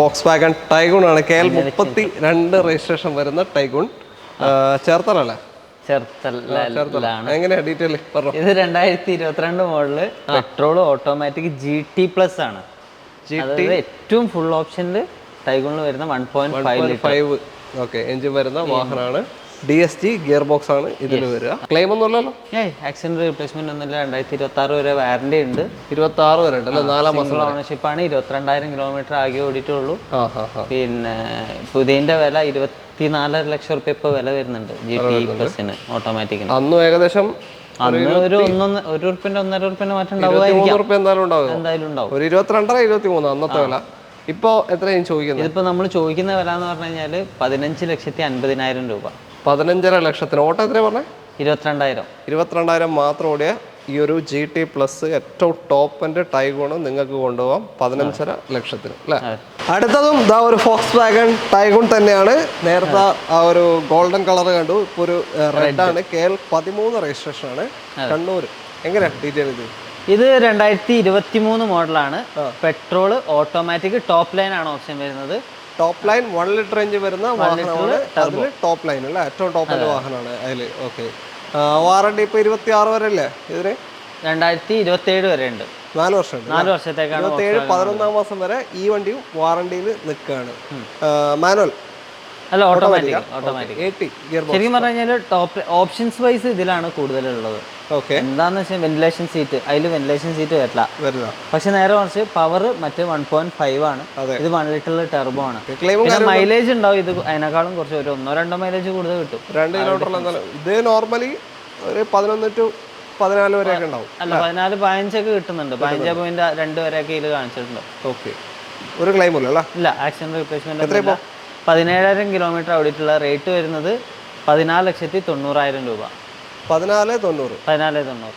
Fox wagon Taigun ആണ് K L മുപ്പത്തി രണ്ട് രജിസ്ട്രേഷൻ വരുന്ന ടൈഗൂൺ ചേർത്തലല്ലേ? ഇത് രണ്ടായിരത്തി ഇരുപത്തിരണ്ട് model petrol automatic G T plus ആണ്. ഏറ്റവും ഫുൾ ഓപ്ഷനിൽ ടൈഗോണിൽ വരുന്ന വൺ പോയിന്റ് ഫൈവ് എഞ്ചിൻ വരുന്ന വാഹനമാണ്. D S G gear box ആണ് ഇതിന് വരിക. ക്ലെയിം ഒന്നും ഇല്ലല്ലോ? ഏയ് ആക്സിഡന്റ് റീപ്ലേസ്മെന്റ് ഒന്നുമില്ല. രണ്ടായിരത്തി ഇരുപത്തി ആറ് വരെ വാറന്റി ഉണ്ട്. ഇരുപത്തി ആറ് വരെ ഉണ്ട് അല്ലേ? നാലാം മാസം ഓണർഷിപ്പ് ആണ്. ഇരുപത്തിരണ്ടായിരം കിലോമീറ്റർ ആകെ ഓടിയിട്ടുള്ളൂ. പിന്നെ പുതിയതിന്റെ വില ഇരുപത്തിനാലര ലക്ഷം റുപ്യ ഇപ്പൊ വില വരുന്നുണ്ട്. ജി ടി പ്ലസിന് ഓട്ടോമാറ്റിക്കിന് അന്ന് ഏകദേശം അന്ന് ഒരു ഒന്നൊന്ന് ഒരു ഉറുപ്പിന്റെ ഒന്നര ഉറുപ്പിന്റെ മാറ്റം ഉണ്ടാവുമായിരിക്കും. മൂന്ന് റുപ്യ എന്തായാലും ഉണ്ടാവും എന്തായാലും ഉണ്ടാവും. ഒരു ഇരുപത്തിരണ്ടര ഇരുപത്തി മൂന്ന് അന്നത്തെ വില. ഇപ്പൊ എത്രയും ചോദിക്കുന്നത്? ഇതിപ്പോ നമ്മൾ ചോദിക്കുന്ന വില എന്ന് പറഞ്ഞു കഴിഞ്ഞാൽ പതിനഞ്ച് ലക്ഷത്തി അൻപതിനായിരം രൂപ. പതിനഞ്ചര ലക്ഷത്തിന്. ഓട്ടോ എത്ര പറഞ്ഞേ? ഇരുപത്തിരണ്ടായിരം. ഇരുപത്തിരണ്ടായിരം മാത്രം ഓടിയ ഈ ഒരു ജി ടി പ്ലസ് ഏറ്റവും ടോപ്പിന്റെ ടൈഗോണ് നിങ്ങൾക്ക് കൊണ്ടുപോകാം. പതിനഞ്ചര ലക്ഷത്തിന് അല്ലേ? അടുത്തതും ഇതാ ഒരു ഫോക്സ് വാഗൺ ടൈഗോൺ തന്നെയാണ്. നേരത്തെ ആ. ഒരു ഗോൾഡൻ കളർ കണ്ടു. ഇപ്പൊ ഒരു റെഡ് ആണ്. കെ എൽ പതിമൂന്ന് രജിസ്ട്രേഷൻ ആണ്. കണ്ണൂർ എങ്ങനെയാണ് ഡീറ്റെയിൽ ഇത്? ഇത് രണ്ടായിരത്തി ഇരുപത്തി മൂന്ന് മോഡലാണ് പെട്രോൾ ഓട്ടോമാറ്റിക് ടോപ്പ് ലൈൻ ആണ് ഓപ്ഷൻ വരുന്നത്. Top line one litre range വരുന്ന വാഹനമാണ്. അതിൽ ടോപ്പ് ലൈൻ അല്ലേ? ഏറ്റവും ടോപ്പ് ലൈൻ വാഹനമാണ് അതിൽ ഓക്കെ വാറണ്ടി ഇപ്പൊ ഇരുപത്തി ആറ് വരെ അല്ലേ ഇതിന്? രണ്ടായിരത്തി ഇരുപത്തി ഏഴ് വരെ ഉണ്ട്. നാല് വർഷം നാല് വർഷത്തേക്കാണ് ഇരുപത്തേഴ് പതിനൊന്നാം മാസം വരെ ഈ വണ്ടിയും വാറണ്ടിയിൽ നിൽക്കുകയാണ്. മാനുവൽ അല്ല ഓട്ടോമാറ്റിക് ഓട്ടോമാറ്റിക് ശരിക്കും പറഞ്ഞു കഴിഞ്ഞാൽ ടോപ്പ് ഓപ്ഷൻസ് വൈസ് ഇതിലാണ് കൂടുതലുള്ളത്. ഓക്കെ എന്താന്ന് വെച്ചാൽ വെന്റിലേഷൻ സീറ്റ് അതിൽ വെന്റിലേഷൻ സീറ്റ് വരില്ല. പക്ഷെ നേരെ കുറച്ച് പവർ മറ്റേ വൺ പോയിന്റ് ഫൈവ് ആണ്. ഇത് വൺ ലിറ്ററിൽ ടെർബോ ആണ്. പിന്നെ മൈലേജ് ഉണ്ടാവും ഇത് അതിനേക്കാളും കുറച്ച് ഒരു ഒന്നോ രണ്ടോ മൈലേജ് കൂടുതൽ കിട്ടും. രണ്ട് ഇത് നോർമലി ഒരു പതിനൊന്ന് ടു പതിനാല് വരെയൊക്കെ ഉണ്ടാവും അല്ല പതിനാല് പതിനഞ്ചൊക്കെ കിട്ടുന്നുണ്ട്. പതിനഞ്ച് പോയിന്റ് രണ്ട് വരെയൊക്കെ ഇതിൽ കാണിച്ചിട്ടുണ്ട്. ഓക്കെ ഒരു ക്ലെയിം ഇല്ല ആക്സിഡന്റ് റീപ്ലേസ്മെന്റ് പതിനേഴായിരം കിലോമീറ്റർ ഓടിയിട്ടുള്ള റേറ്റ് വരുന്നത് പതിനാല് ലക്ഷത്തി തൊണ്ണൂറായിരം രൂപ. പതിനാല് തൊണ്ണൂറ്. പതിനാല് തൊണ്ണൂറ്.